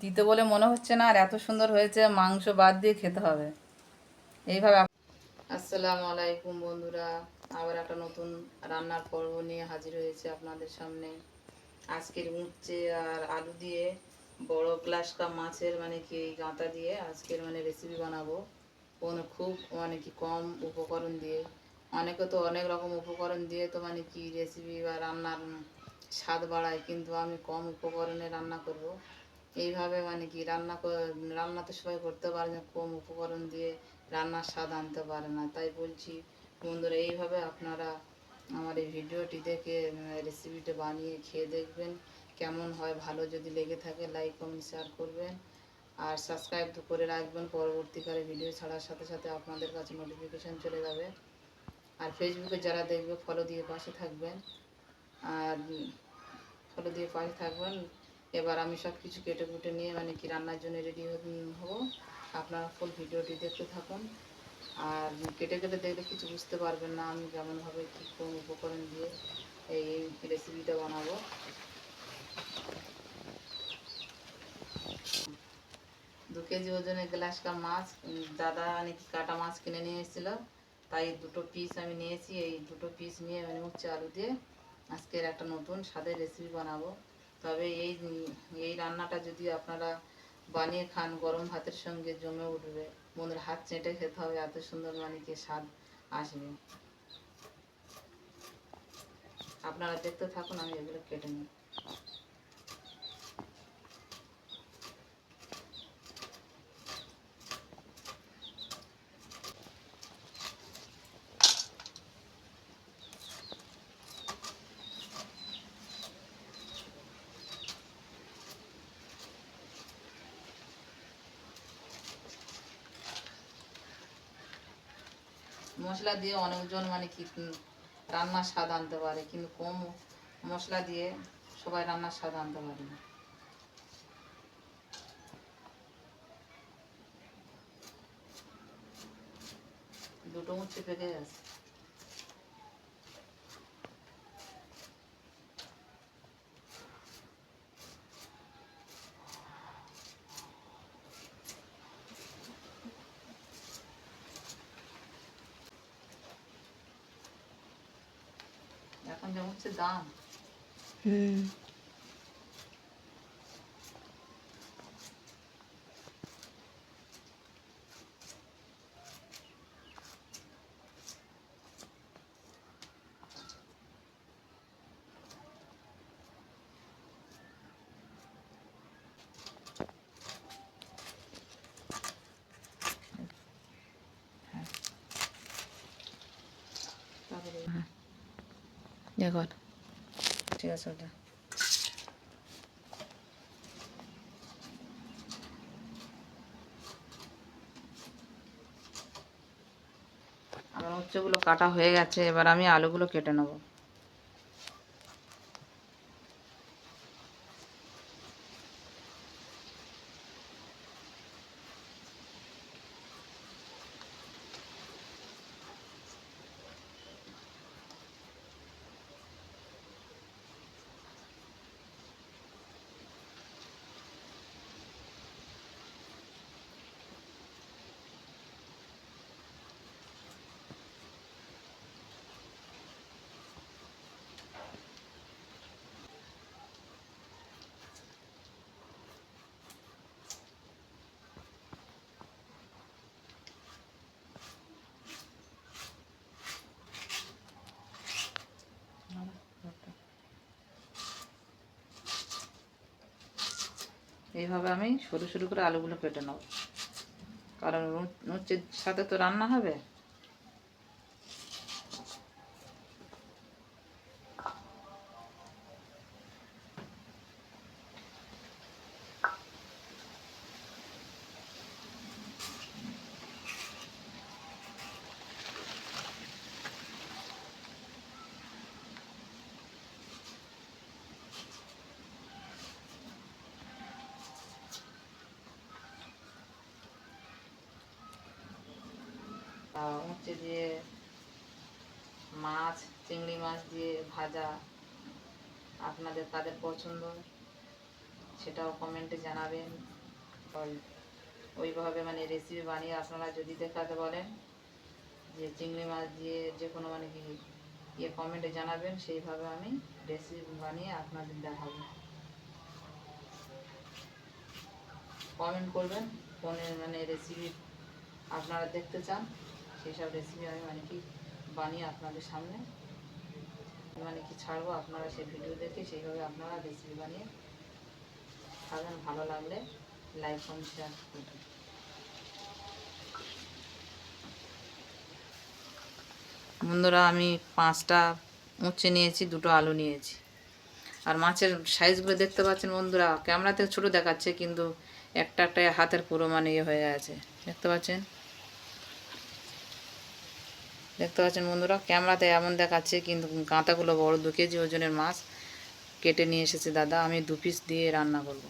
তিতো বলে মনে হচ্ছে না, আর এত সুন্দর হয়েছে, মাংস বাদ দিয়ে খেতে হবে। এইভাবে আসসালামু আলাইকুম বন্ধুরা, আবার একটা নতুন রান্নার পর্ব নিয়ে হাজির হয়েছে আপনাদের সামনে। আজকের উচ্ছে আর আলু দিয়ে বড় গ্লাস কাপ মাছের মানে কি এই গাঁতা দিয়ে আজকের মানে রেসিপি বানাবো। কোনো খুব মানে কি কম উপকরণ দিয়ে। অনেকে তো অনেক রকম উপকরণ দিয়ে তো মানে কি রেসিপি বা রান্নার স্বাদ বাড়ায়, কিন্তু আমি কম উপকরণে রান্না করব। এইভাবে মানে কি রান্না রান্না তো সবাই করতে পারে না, কম উপকরণ দিয়ে রান্নার স্বাদ আনতে পারে না। তাই বলছি, বন্ধুরা, এইভাবে আপনারা আমার এই ভিডিওটি দেখে রেসিপিটা বানিয়ে খেয়ে দেখবেন। কেমন হয়, ভালো যদি লেগে থাকে লাইক কমেন্ট শেয়ার করবেন। আর সাবস্ক্রাইব তো করে রাখবেন, পরবর্তীকালে ভিডিও ছাড়ার সাথে সাথে আপনাদের কাছে নোটিফিকেশান চলে যাবে। আর ফেসবুকে যারা দেখবে ফলো দিয়ে পাশে থাকবেন। আর ফলো দিয়ে পাশে থাকবেন। এবার আমি সব কিছু কেটে কুটে নিয়ে মানে কি রান্নার জন্য রেডি হব আপনারা ফুল ভিডিওটি দেখতে থাকুন। আর কেটে কেটে দেখলে কিছু বুঝতে পারবেন না আমি কেমনভাবে কী কোন উপকরণ দিয়ে এই রেসিপিটা বানাবো। দু কেজি ওজনের গ্লাস কাপ মাছ দাদা মানে কি কাটা মাছ কিনে নিয়ে এসেছিল। তাই দুটো পিস আমি নিয়েছি। এই দুটো পিস নিয়ে মানে উচ্ছে আলু দিয়ে আজকের একটা নতুন স্বাদের রেসিপি বানাবো। তবে এই এই রান্নাটা যদি আপনারা বানিয়ে খান, গরম ভাতের সঙ্গে জমে উঠবে, মনের হাত চেটে খেতে হবে, এত সুন্দর মানে কি স্বাদ আসবে। আপনারা দেখতে থাকুন, আমি এগুলো কেটে নিই। মশলা দিয়ে অনেকজন মানে কি রান্নার স্বাদ আনতে পারে, কিন্তু কম মশলা দিয়ে সবাই রান্নার স্বাদ আনতে পারে না। দুটো মুচি পেকে গেছে। এখন যা উচ্ছে দাম হুম তারপরে দেখুন ঠিক আছে ওটা। আমার উচ্চগুলো কাটা হয়ে গেছে এবার আমি আলুগুলো কেটে নেব। এইভাবে আমি সরু সরু করে আলুগুলো কেটে নেব কারণ উচ্চের সাথে তো রান্না হবে আহ, উচ্ছে দিয়ে মাছ চিংড়ি মাছ দিয়ে ভাজা আপনাদের তাদের পছন্দ সেটাও কমেন্টে জানাবেন। ওই- ওইভাবে মানে রেসিপি বানিয়ে আপনারা যদি দেখাতে বলেন যে চিংড়ি মাছ দিয়ে যে কোনো মানে কি ইয়ে কমেন্টে জানাবেন সেইভাবে আমি রেসিপি বানিয়ে আপনাদের দেখাবো। কমেন্ট করবেন কোনের মানে রেসিপি আপনারা দেখতে চান। সেই সব রেসিপি আমি মানে কি বানিয়ে আপনাদের সামনে? মানে কি ছাড়বো? আপনারা সেই ভিডিও দেখে সেইভাবে আপনারা রেসিপি বানিয়ে খাবেন। ভালো লাগলে লাইক কমেন্ট শেয়ার করবেন বন্ধুরা, আমি পাঁচটা উচ্ছে নিয়েছি, দুটো আলু নিয়েছি। আর মাছের সাইজগুলো দেখতে পাচ্ছেন বন্ধুরা ক্যামেরাতে ছোট দেখাচ্ছে, কিন্তু একটা একটা হাতের পুরো মানে ইয়ে হয়ে আছে। দেখতে পাচ্ছেন? দেখতে পাচ্ছেন বন্ধুরা, ক্যামেরাতে এমন দেখাচ্ছে কিন্তু কাঁটাগুলো বড়, দু কেজি ওজনের মাছ কেটে নিয়ে এসেছে দাদা। আমি দু পিস দিয়ে রান্না করব।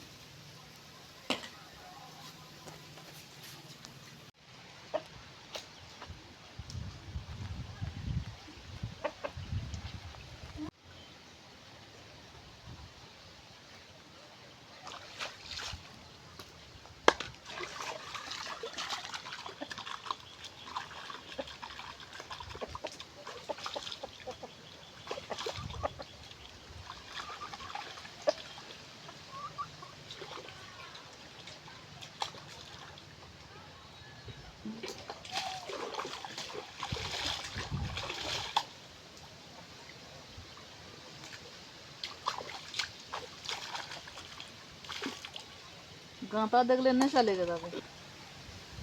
গাঁটা দেখলে নেশা লেগে যাবে।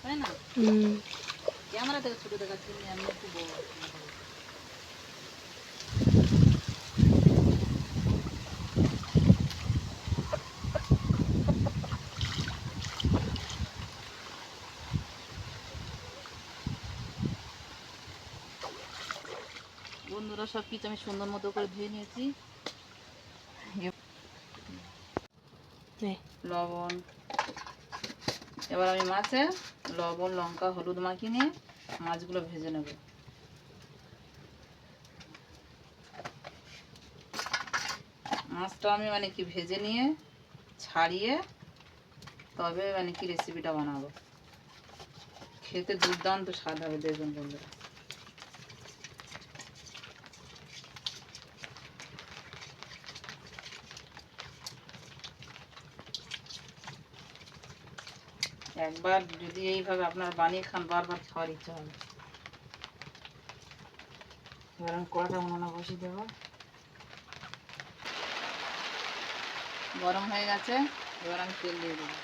তাই না? ক্যামেরা থেকে ছোট দেখাচ্ছি আমি একটু বড়। বন্ধুরা সব কিছু আমি সুন্দর মতো করে ধুয়ে নিয়েছি। লবণ এবার আমি মাছে লবণ, লঙ্কা, হলুদ মাখিয়ে নিয়ে মাছগুলো ভেজে নেব। মাছটা আমি মানে কি ভেজে নিয়ে ছাড়িয়ে তবে মানে কি রেসিপিটা বানাবো। খেতে দুর্দান্ত স্বাদ হবে দেখবেন বন্ধুরা। একবার যদি এইভাবে আপনার বানিয়ে খান, বারবার খাওয়ার ইচ্ছা হবে। এবার আমি কড়াটা উনুনে বসিয়ে দেবো। গরম হয়ে গেছে, এবার আমি তেল দিয়ে দেবো।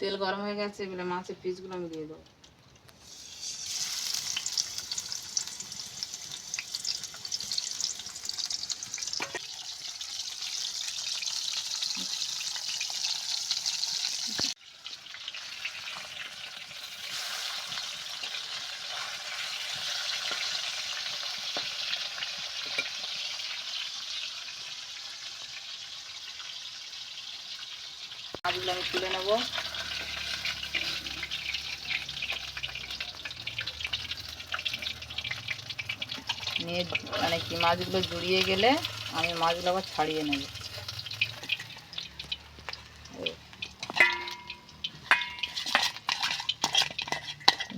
তেল গরম হয়ে গেছে, এবারে মাছের পিসগুলো আমি দিয়ে দেবো। মাছগুলো আমি তুলে নেব। নিয়ে মানে কি মাছগুলো জুড়িয়ে গেলে আমি মাছগুলো আবার ছাড়িয়ে নেব।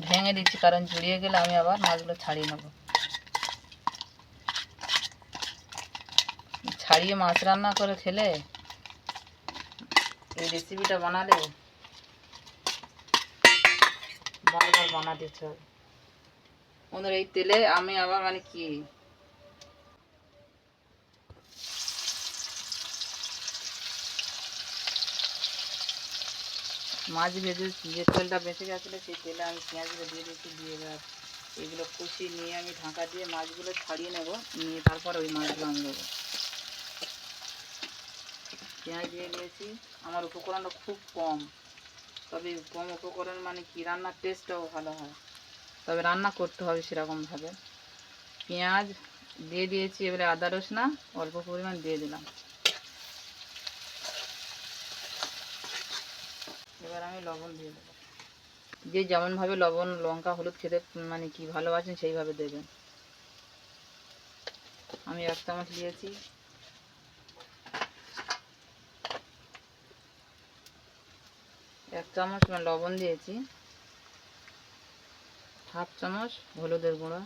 ভেঙে দিচ্ছি, কারণ জুড়িয়ে গেলে আমি আবার মাছগুলো ছাড়িয়ে নেব। ছাড়িয়ে মাছ রান্না করে খেলে এই রেসিপিটা বানালে? বারবার বানাতে ওদের এই তেলে আমি আবার মানে কি? মাছ ভেজে যে তেলটা বেঁচে গেছিল, সেই তেলে আমি পেঁয়াজগুলো দিয়ে দিয়েছি, দিয়ে এবার এগুলো কষিয়ে নিয়ে আমি ঢাকা দিয়ে মাছগুলো ছাড়িয়ে নেব, নিয়ে তারপর ওই মাছগুলো আমি দেবো। পেঁয়াজ দিয়ে দিয়েছি। আমার উপকরণটা খুব কম। তবে কম উপকরণ মানে কি? রান্নার টেস্টটাও ভালো হয়। তবে রান্না করতে হবে সেরকমভাবে। পেঁয়াজ দিয়ে দিয়েছি, এবারে আদা রসুন অল্প পরিমাণ দিয়ে দিলাম। এবার আমি লবণ দিয়ে দেবো। যে যেমনভাবে লবণ, লঙ্কা, হলুদ খেতে মানে কি ভালোবাসেন সেইভাবে দেবেন। আমি এক চামচ দিয়েছি। এক চামচ লবণ দিয়েছি। হাফ চামচ হলুদের গুঁড়ো।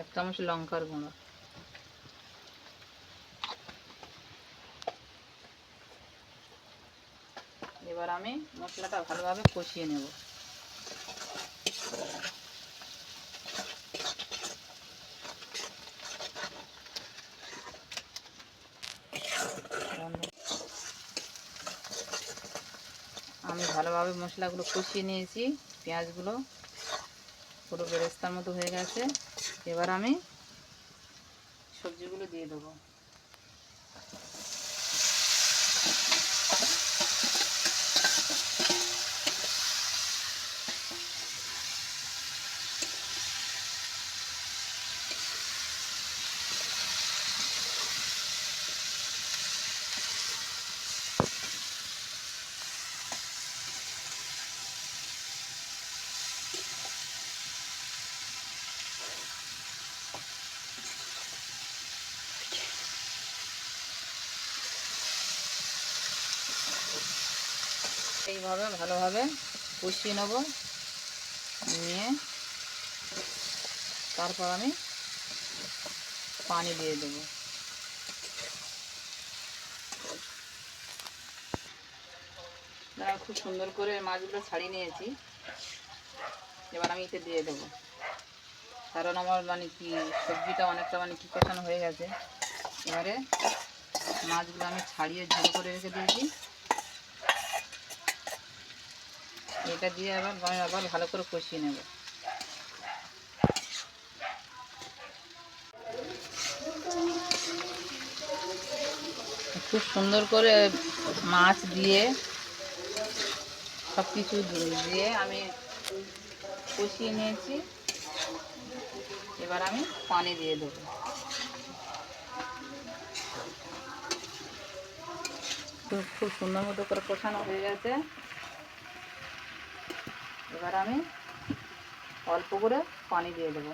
এক চামচ লঙ্কার গুঁড়ো। এবার আমি মশলাটা ভালোভাবে কষিয়ে নেব আমি ভালোভাবে মশলাগুলো কষিয়ে নিয়েছি, পেঁয়াজগুলো পুরো বেরেস্তার মতো হয়ে গেছে। এবার আমি সবজিগুলো দিয়ে দেবো। এইভাবে ভালোভাবে কষিয়ে নেব। নিয়ে তারপর আমি পানি দিয়ে দেবো। খুব সুন্দর করে মাছগুলো ছাড়িয়ে নিয়েছি। এবার আমি এতে দিয়ে দেবো। কারণ আমার মানে কি, সবজিটা অনেকটা মানে কি কষানো হয়ে গেছে। এবারে মাছগুলো আমি ছাড়িয়ে ঝোল করে রেখে দিয়েছি। এটা দিয়ে আবার আমি আবার ভালো করে কষিয়ে নেব। খুব সুন্দর করে মাছ দিয়ে সব কিছু দিয়ে আমি কষিয়ে নিয়েছি। এবার আমি পানি দিয়ে দেবো। খুব সুন্দর মতো করে কষানো হয়ে গেছে। এবার আমি অল্প করে পানি দিয়ে দেবো।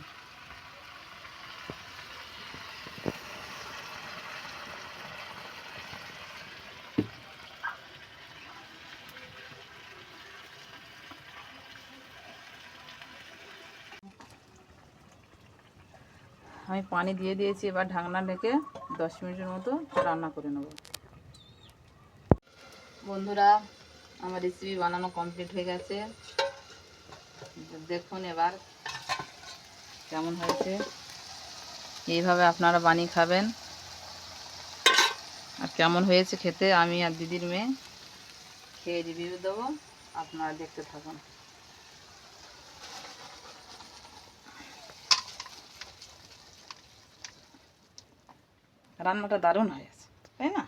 আমি পানি দিয়ে দিয়েছি, এবার ঢাকনা ঢেকে দশ মিনিটের মতো রান্না করে নেব। বন্ধুরা, আমার রেসিপি বানানো কমপ্লিট হয়ে গেছে। দেখুন এবার কেমন হয়েছে। এইভাবে আপনারা বানিয়ে খাবেন। আর কেমন হয়েছে খেতে আমি আর দিদির মেয়ে খেয়ে রিভিউ দেবো। আপনারা দেখতে থাকুন। রান্নাটা দারুণ হয়েছে তাই না?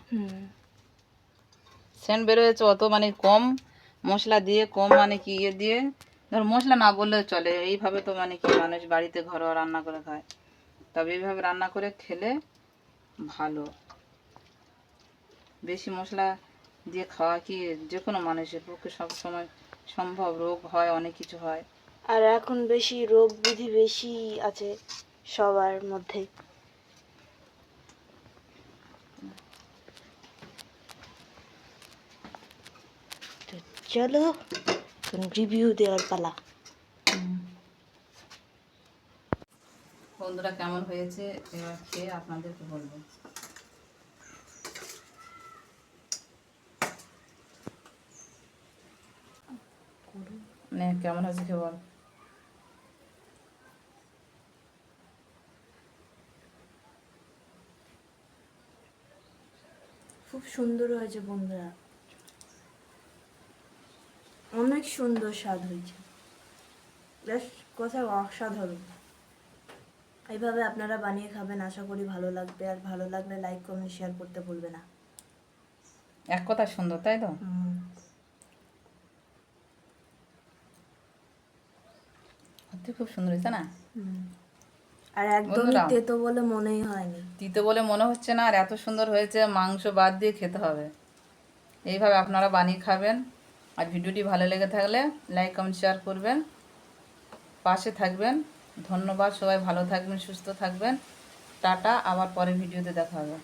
সেন্ট বেরোয়েছে অত মানে কম মশলা দিয়ে কম মানে কি ইয়ে দিয়ে ধর মশলা না বললেও চলে। এইভাবে তো মানে কি মানুষ বাড়িতে ঘরোয়া রান্না করে খায়। তবে এইভাবে রান্না করে খেলে ভালো। বেশি মশলা দিয়ে খাওয়া কি যে কোনো মানুষের পক্ষে সব সময় সম্ভব। রোগ হয়, অনেক কিছু হয়। আর এখন বেশি রোগ বিধি বেশি আছে সবার মধ্যে। তো চলো রিভিউ দেওয়ার পালা। বন্ধুরা কেমন হয়েছে? এবার খেয়ে আপনাদেরকে বলব। মানে কেমন হয়েছে খেয়ে বল। খুব সুন্দর হয়েছে বন্ধুরা। অনেক সুন্দর স্বাদ হয়েছে। বেশ কোথায় অসাধারণ। এইভাবে আপনারা বানিয়ে খাবেন আশা করি ভালো লাগবে। আর ভালো লাগলে লাইক কমেন্ট শেয়ার করতে ভুলবে না। এক কথা সুন্দর তাই তো? সত্যি খুব সুন্দর হয়েছে না? আর বন্ধুরা। তেতো বলে মনেই হয়নি। তিতে বলে মনে হচ্ছে না আর এত সুন্দর হয়েছে মাংস বাদ দিয়ে খেতে হবে। এইভাবে আপনারা বানিয়ে খাবেন। আর ভিডিওটি ভালো লেগে থাকলে লাইক, কমেন্ট শেয়ার করবেন। পাশে থাকবেন। ধন্যবাদ সবাই, ভালো থাকবেন, সুস্থ থাকবেন। টাটা, আবার পরে ভিডিওতে দেখা হবে।